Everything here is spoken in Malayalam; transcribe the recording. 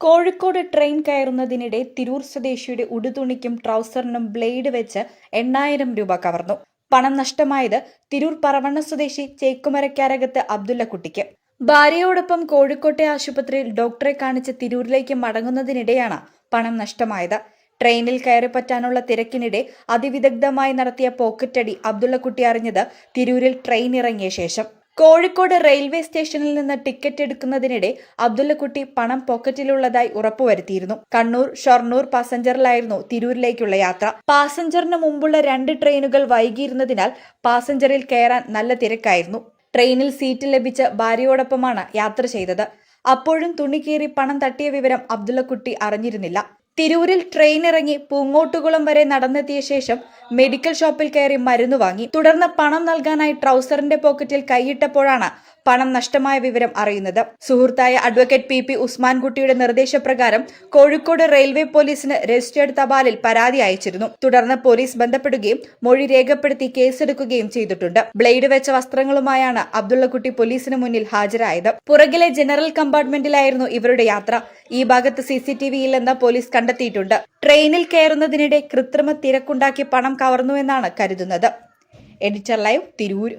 കോഴിക്കോട് ട്രെയിൻ കയറുന്നതിനിടെ തിരൂർ സ്വദേശിയുടെ ഉടുതുണിക്കും ട്രൗസറിനും ബ്ലേഡ് വെച്ച് എണ്ണായിരം രൂപ കവർന്നു. പണം നഷ്ടമായത് തിരൂർ പറവണ്ണ സ്വദേശി ചേക്കുമരക്കാരകത്ത് അബ്ദുല്ലക്കുട്ടിക്ക് ഭാര്യയോടൊപ്പം കോഴിക്കോട്ടെ ആശുപത്രിയിൽ ഡോക്ടറെ കാണിച്ച് തിരൂരിലേക്ക് മടങ്ങുന്നതിനിടെയാണ് പണം നഷ്ടമായത്. ട്രെയിനിൽ കയറിപ്പറ്റാനുള്ള തിരക്കിനിടെ അതിവിദഗ്ധമായി നടത്തിയ പോക്കറ്റടി അബ്ദുള്ളക്കുട്ടി അറിഞ്ഞത് തിരൂരിൽ ട്രെയിൻ ഇറങ്ങിയ ശേഷം. കോഴിക്കോട് റെയിൽവേ സ്റ്റേഷനിൽ നിന്ന് ടിക്കറ്റ് എടുക്കുന്നതിനിടെ അബ്ദുള്ളക്കുട്ടി പണം പോക്കറ്റിലുള്ളതായി ഉറപ്പുവരുത്തിയിരുന്നു. കണ്ണൂർ ഷൊർണൂർ പാസഞ്ചറിലായിരുന്നു തിരൂരിലേക്കുള്ള യാത്ര. പാസഞ്ചറിന് മുമ്പുള്ള രണ്ട് ട്രെയിനുകൾ വൈകിയിരുന്നതിനാൽ പാസഞ്ചറിൽ കയറാൻ നല്ല തിരക്കായിരുന്നു. ട്രെയിനിൽ സീറ്റ് ലഭിച്ച ഭാര്യയോടൊപ്പമാണ് യാത്ര ചെയ്തത്. അപ്പോഴും തുണി കീറി പണം തട്ടിയ വിവരം അബ്ദുള്ളക്കുട്ടി അറിഞ്ഞിരുന്നില്ല. തിരൂരിൽ ട്രെയിൻ ഇറങ്ങി പൂങ്ങോട്ടുകുളം വരെ നടന്നെത്തിയ ശേഷം മെഡിക്കൽ ഷോപ്പിൽ കയറി മരുന്ന് വാങ്ങി. തുടർന്ന് പണം നൽകാനായി ട്രൗസറിന്റെ പോക്കറ്റിൽ കൈയിട്ടപ്പോഴാണ് പണം നഷ്ടമായ വിവരം അറിയുന്നത്. സുഹൃത്തായ അഡ്വക്കേറ്റ് പി പി ഉസ്മാൻകുട്ടിയുടെ നിർദ്ദേശപ്രകാരം കോഴിക്കോട് റെയിൽവേ പോലീസിന് രജിസ്റ്റേർഡ് തപാലിൽ പരാതി അയച്ചിരുന്നു. തുടർന്ന് പോലീസ് ബന്ധപ്പെടുകയും മൊഴി രേഖപ്പെടുത്തി കേസെടുക്കുകയും ചെയ്തിട്ടുണ്ട്. ബ്ലേഡ് വെച്ച വസ്ത്രങ്ങളുമായാണ് അബ്ദുള്ളക്കുട്ടി പോലീസിന് മുന്നിൽ ഹാജരായത്. പുറകിലെ ജനറൽ കമ്പാർട്ട്മെന്റിലായിരുന്നു ഇവരുടെ യാത്ര. ഈ ഭാഗത്ത് സി സി ടി വിയില്ലെന്ന് പോലീസ് കണ്ടെത്തിയിട്ടുണ്ട്. ട്രെയിനിൽ കയറുന്നതിനിടെ കൃത്രിമ തിരക്കുണ്ടാക്കി പണം കവർന്നുവെന്നാണ് കരുതുന്നത്. Editor live Tirur.